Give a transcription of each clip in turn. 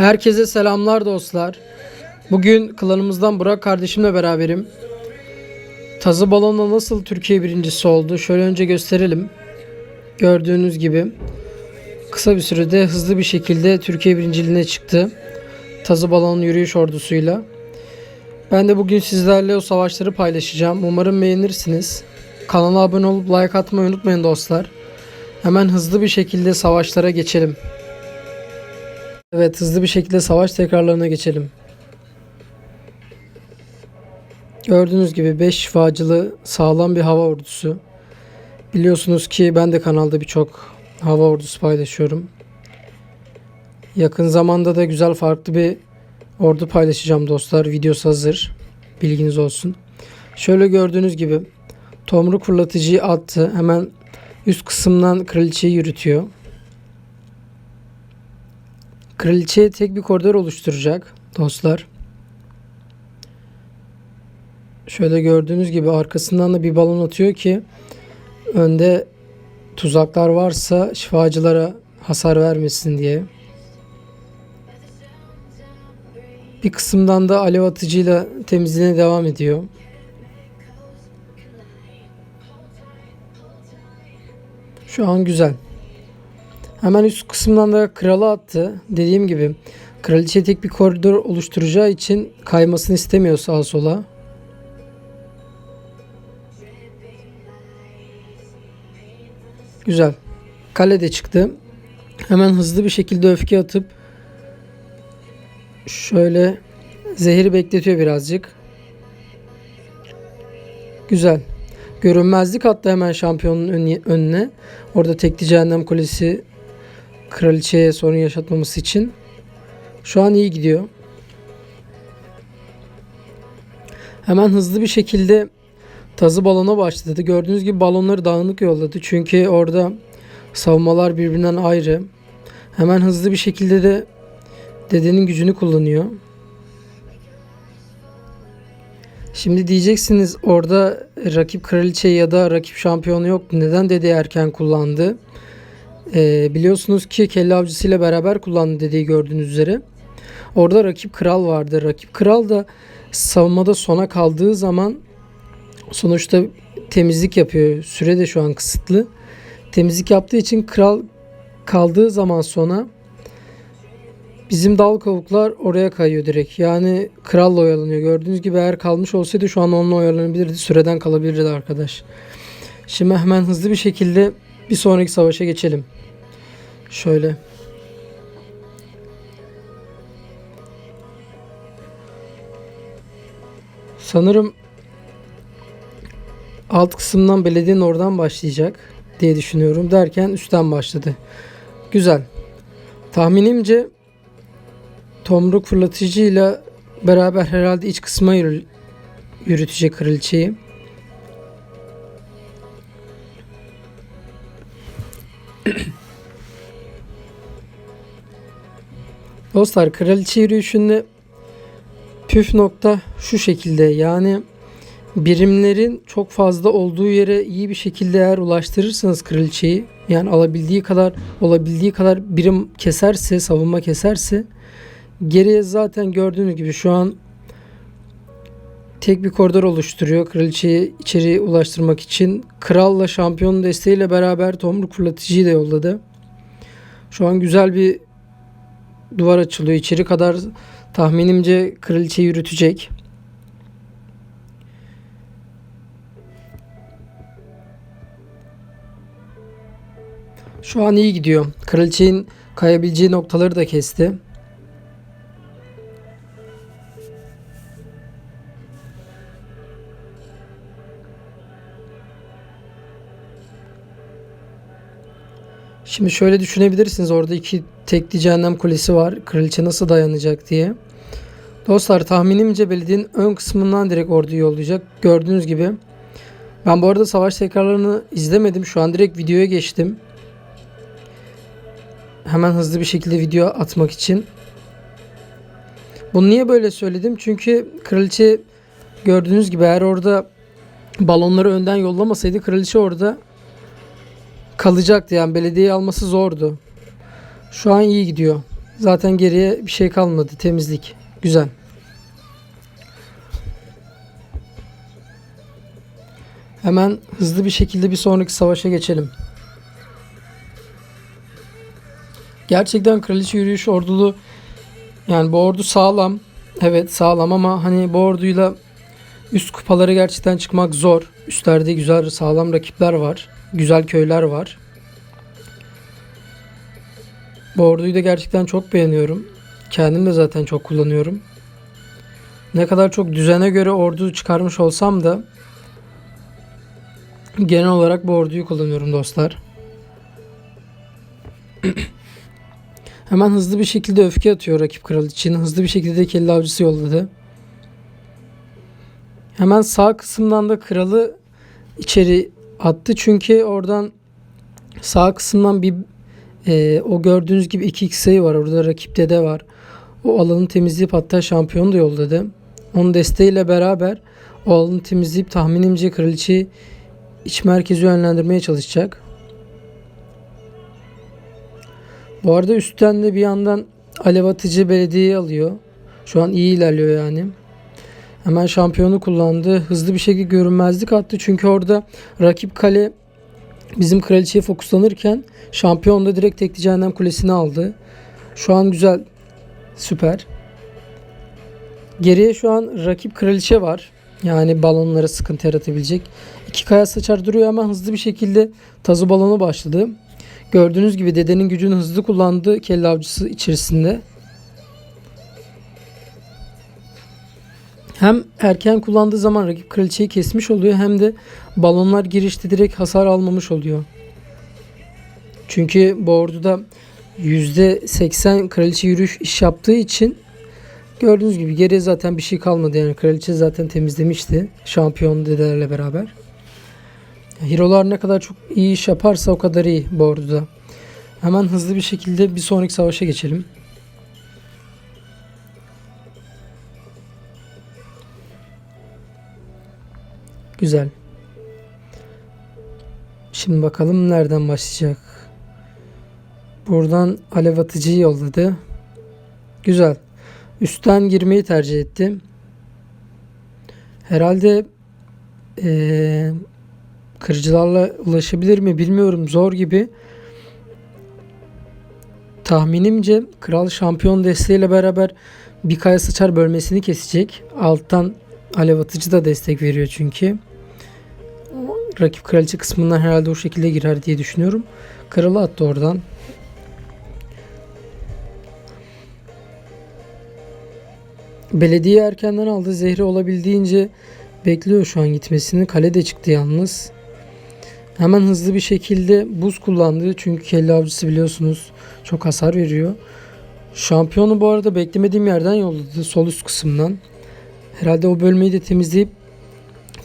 Herkese selamlar dostlar. Bugün klanımızdan Burak kardeşimle beraberim. Tazı balonla nasıl Türkiye birincisi oldu? Şöyle önce gösterelim. Gördüğünüz gibi kısa bir sürede hızlı bir şekilde Türkiye birinciliğine çıktı. Tazı balon yürüyüş ordusuyla. Ben de bugün sizlerle o savaşları paylaşacağım. Umarım beğenirsiniz. Kanala abone olup like atmayı unutmayın dostlar. Hemen hızlı bir şekilde savaşlara geçelim. Evet hızlı bir şekilde savaş tekrarlarına geçelim. Gördüğünüz gibi 5 şifacılı sağlam bir hava ordusu. Biliyorsunuz ki ben de kanalda birçok hava ordusu paylaşıyorum. Yakın zamanda da güzel farklı bir ordu paylaşacağım dostlar. Videosu hazır. Bilginiz olsun. Şöyle gördüğünüz gibi tomruk fırlatıcıyı attı. Hemen üst kısımdan kraliçeyi yürütüyor. Kraliçe tek bir koridor oluşturacak dostlar. Şöyle gördüğünüz gibi arkasından da bir balon atıyor ki önde tuzaklar varsa şifacılara hasar vermesin diye. Bir kısımdan da alev atıcıyla temizliğine devam ediyor. Şu an güzel. Hemen üst kısımdan da kralı attı. Dediğim gibi kraliçe tek bir koridor oluşturacağı için kaymasını istemiyor sağa sola. Güzel. Kale de çıktı. Hemen hızlı bir şekilde öfke atıp şöyle zehri bekletiyor birazcık. Güzel. Görünmezlik attı hemen şampiyonun önüne. Orada tekli cehennem kulesi kraliçeye sorun yaşatmaması için. Şu an iyi gidiyor. Hemen hızlı bir şekilde tazı balona başladı. Gördüğünüz gibi balonları dağınık yolladı. Çünkü orada savunmalar birbirinden ayrı. Hemen hızlı bir şekilde de dedenin gücünü kullanıyor. Şimdi diyeceksiniz orada rakip kraliçe ya da rakip şampiyonu yok. Neden dede erken kullandı? Ee, biliyorsunuz ki kelle avcısıyla beraber kullandı dediği gördüğünüz üzere. Orada rakip kral vardı. Rakip kral da savunmada sona kaldığı zaman sonuçta temizlik yapıyor. Süre de şu an kısıtlı. Temizlik yaptığı için kral kaldığı zaman sona bizim dal kavuklar oraya kayıyor direkt. Yani kralla oyalanıyor. Gördüğünüz gibi eğer kalmış olsaydı şu an onunla oyalanabilirdi. Süreden kalabilirdi arkadaş. Şimdi hemen hızlı bir şekilde bir sonraki savaşa geçelim. Şöyle. Sanırım alt kısımdan belediyenin oradan başlayacak diye düşünüyorum derken üstten başladı. Güzel. Tahminimce tomruk fırlatıcıyla beraber herhalde iç kısma yürü- yürütecek kraliçeyi. Dostlar kraliçe yürüyüşünde püf nokta şu şekilde yani birimlerin çok fazla olduğu yere iyi bir şekilde eğer ulaştırırsanız kraliçeyi yani alabildiği kadar olabildiği kadar birim keserse savunma keserse geriye zaten gördüğünüz gibi şu an tek bir koridor oluşturuyor kraliçeyi içeri ulaştırmak için. Kralla şampiyonun desteğiyle beraber tomruk fırlatıcıyı da yolladı. Şu an güzel bir duvar açılıyor. İçeri kadar tahminimce kraliçe yürütecek. Şu an iyi gidiyor. Kraliçenin kayabileceği noktaları da kesti. Şimdi şöyle düşünebilirsiniz. Orada iki tekli cehennem kulesi var. Kraliçe nasıl dayanacak diye. Dostlar tahminimce belediyenin ön kısmından direkt orduyu yollayacak. Gördüğünüz gibi. Ben bu arada savaş tekrarlarını izlemedim. Şu an direkt videoya geçtim. Hemen hızlı bir şekilde video atmak için. Bunu niye böyle söyledim? Çünkü kraliçe gördüğünüz gibi eğer orada balonları önden yollamasaydı kraliçe orada kalacaktı. Yani belediyeyi alması zordu. Şu an iyi gidiyor. Zaten geriye bir şey kalmadı. Temizlik. Güzel. Hemen hızlı bir şekilde bir sonraki savaşa geçelim. Gerçekten kraliçe yürüyüş ordulu yani bu ordu sağlam. Evet sağlam ama hani bu orduyla üst kupalara gerçekten çıkmak zor. Üstlerde güzel sağlam rakipler var. Güzel köyler var. Bu orduyu da gerçekten çok beğeniyorum. Kendim de zaten çok kullanıyorum. Ne kadar çok düzene göre ordu çıkarmış olsam da genel olarak bu orduyu kullanıyorum dostlar. Hemen hızlı bir şekilde öfke atıyor rakip kral için. Hızlı bir şekilde kelle avcısı yolladı. Hemen sağ kısımdan da kralı içeri attı. Çünkü oradan sağ kısımdan bir e, o gördüğünüz gibi 2x sayı var. Orada rakipte de var. O alanı temizleyip hatta şampiyonu da yolladı. Onun desteğiyle beraber o alanı temizleyip tahminimce kraliçeyi iç merkezi yönlendirmeye çalışacak. Bu arada üstten de bir yandan alev atıcı belediyeyi alıyor. Şu an iyi ilerliyor yani. Hemen şampiyonu kullandı. Hızlı bir şekilde görünmezlik attı. Çünkü orada rakip kale bizim kraliçeye fokuslanırken şampiyon da direkt tekli cehennem kulesini aldı. Şu an güzel. Süper. Geriye şu an rakip kraliçe var. Yani balonlara sıkıntı yaratabilecek. İki kaya saçar duruyor ama hızlı bir şekilde tazı balonu başladı. Gördüğünüz gibi dedenin gücünü hızlı kullandı kelle avcısı içerisinde. Hem erken kullandığı zaman rakip kraliçeyi kesmiş oluyor hem de balonlar girişte direkt hasar almamış oluyor. Çünkü bu orduda %80 kraliçe yürüyüş iş yaptığı için gördüğünüz gibi geriye zaten bir şey kalmadı. Yani kraliçe zaten temizlemişti şampiyon dedelerle beraber. Hero'lar ne kadar çok iyi iş yaparsa o kadar iyi bu orduda. Hemen hızlı bir şekilde bir sonraki savaşa geçelim. Güzel. Şimdi bakalım nereden başlayacak. Buradan alev atıcıyı yolladı. Güzel. Üstten girmeyi tercih etti. Herhalde ee, kırıcılarla ulaşabilir mi bilmiyorum. Zor gibi. Tahminimce kral şampiyon desteğiyle beraber bir kaya sıçar bölmesini kesecek. Alttan alev atıcı da destek veriyor çünkü. Rakip kraliçe kısmından herhalde o şekilde girer diye düşünüyorum. Kralı attı oradan. Belediye erkenden aldı. Zehri olabildiğince bekliyor şu an gitmesini. Kale de çıktı yalnız. Hemen hızlı bir şekilde buz kullandı. Çünkü kelle avcısı biliyorsunuz çok hasar veriyor. Şampiyonu bu arada beklemediğim yerden yolladı. Sol üst kısımdan. Herhalde o bölmeyi de temizleyip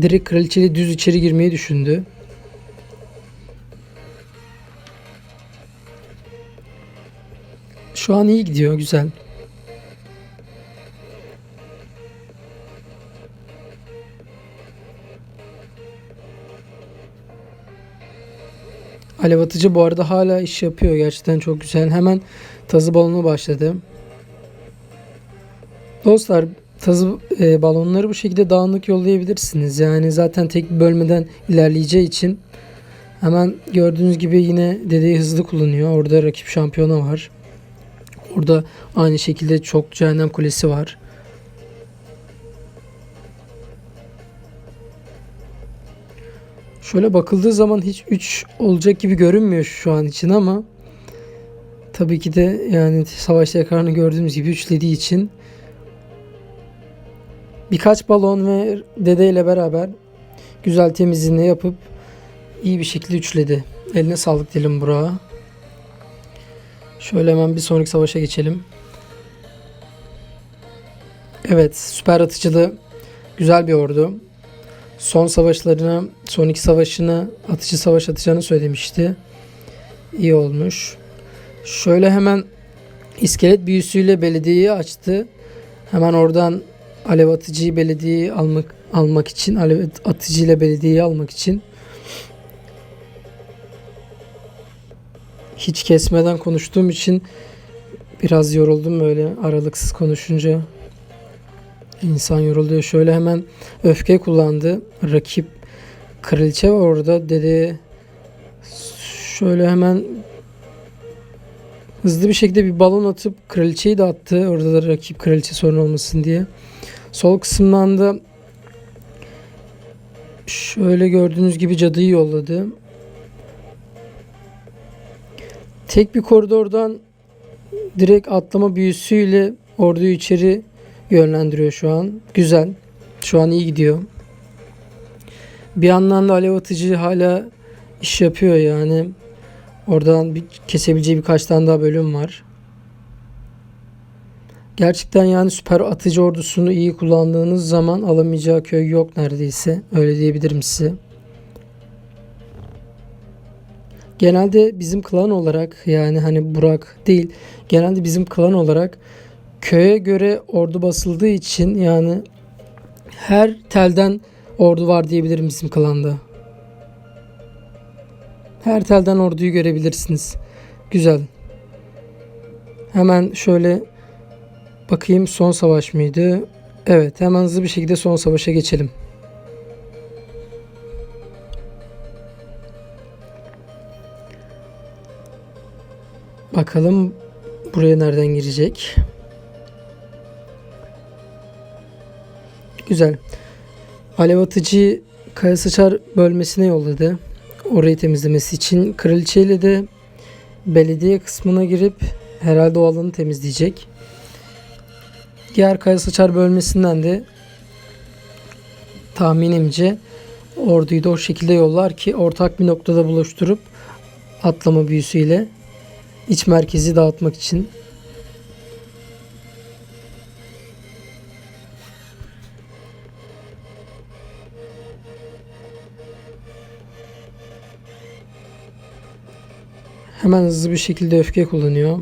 direkt kraliçeyle düz içeri girmeyi düşündü. Şu an iyi gidiyor. Güzel. Alev atıcı bu arada hala iş yapıyor. Gerçekten çok güzel. Hemen tazı balonu başladı. Dostlar tazı e, balonları bu şekilde dağınık yollayabilirsiniz. Yani zaten tek bir bölmeden ilerleyeceği için hemen gördüğünüz gibi yine dedeyi hızlı kullanıyor. Orada rakip şampiyonu var. Orada aynı şekilde çok cehennem kulesi var. Şöyle bakıldığı zaman hiç 3 olacak gibi görünmüyor şu an için ama tabii ki de yani savaş ekranı gördüğümüz gibi üçlediği için birkaç balon ve dede ile beraber güzel temizliğini yapıp iyi bir şekilde üçledi. Eline sağlık diyelim Burak'a. Şöyle hemen bir sonraki savaşa geçelim. Evet süper atıcılı güzel bir ordu. Son savaşlarına, son iki savaşını atıcı savaş atacağını söylemişti. İyi olmuş. Şöyle hemen iskelet büyüsüyle belediyeyi açtı. Hemen oradan alev atıcıyı belediyeyi almak almak için, alev atıcıyla belediyeyi almak için hiç kesmeden konuştuğum için Biraz yoruldum böyle aralıksız konuşunca. İnsan yoruluyor. Şöyle hemen öfke kullandı. Rakip kraliçe orada. Dedi şöyle hemen hızlı bir şekilde bir balon atıp kraliçeyi de attı. Orada da rakip kraliçe sorun olmasın diye. Sol kısımdan da şöyle gördüğünüz gibi cadıyı yolladı. Tek bir koridordan direkt atlama büyüsüyle orduyu içeri yönlendiriyor şu an. Güzel. Şu an iyi gidiyor. Bir yandan da alev atıcı hala iş yapıyor yani. Oradan bir kesebileceği birkaç tane daha bölüm var. Gerçekten yani süper atıcı ordusunu iyi kullandığınız zaman alamayacağı köy yok neredeyse. Öyle diyebilirim size. Genelde bizim klan olarak yani hani Burak değil genelde bizim klan olarak köye göre ordu basıldığı için yani her telden ordu var diyebilirim bizim klanda. Her telden orduyu görebilirsiniz. Güzel. Hemen şöyle bakayım son savaş mıydı? Evet hemen hızlı bir şekilde son savaşa geçelim. Bakalım buraya nereden girecek? Güzel. Alev atıcı kaya sıçar bölmesine yolladı. Orayı temizlemesi için. Kraliçeyle de belediye kısmına girip herhalde o alanı temizleyecek. Diğer kaya sıçar bölmesinden de tahminimce orduyu da o şekilde yollar ki ortak bir noktada buluşturup atlama büyüsüyle iç merkezi dağıtmak için. Hemen hızlı bir şekilde öfke kullanıyor.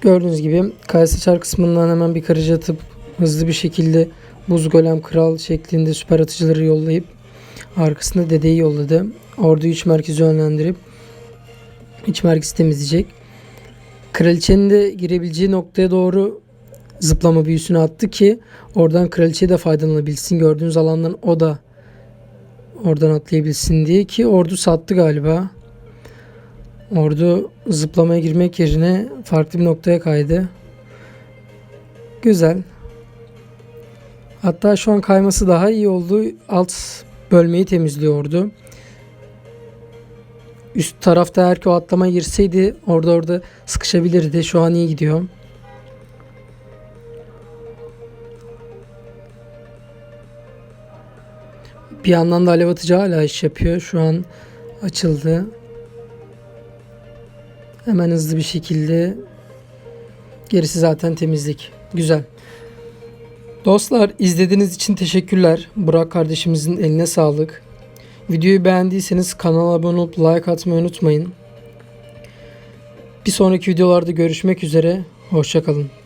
Gördüğünüz gibi kaya sıçar kısmından hemen bir karıcı atıp hızlı bir şekilde buz golem kral şeklinde süper atıcıları yollayıp arkasında dedeyi yolladı. Orduyu iç merkeze yönlendirip iç merkezi temizleyecek. Kraliçenin de girebileceği noktaya doğru zıplama büyüsünü attı ki oradan kraliçe de faydalanabilsin. Gördüğünüz alandan o da oradan atlayabilsin diye ki ordu sattı galiba. Ordu zıplamaya girmek yerine farklı bir noktaya kaydı. Güzel. Hatta şu an kayması daha iyi oldu. Alt bölmeyi temizliyordu. Üst tarafta eğer ki o atlama girseydi orada orada sıkışabilirdi. Şu an iyi gidiyor. Bir yandan da alev atıcı hala iş yapıyor. Şu an açıldı. Hemen hızlı bir şekilde gerisi zaten temizlik. Güzel. Dostlar izlediğiniz için teşekkürler. Burak kardeşimizin eline sağlık. Videoyu beğendiyseniz kanala abone olup like atmayı unutmayın. Bir sonraki videolarda görüşmek üzere. Hoşçakalın.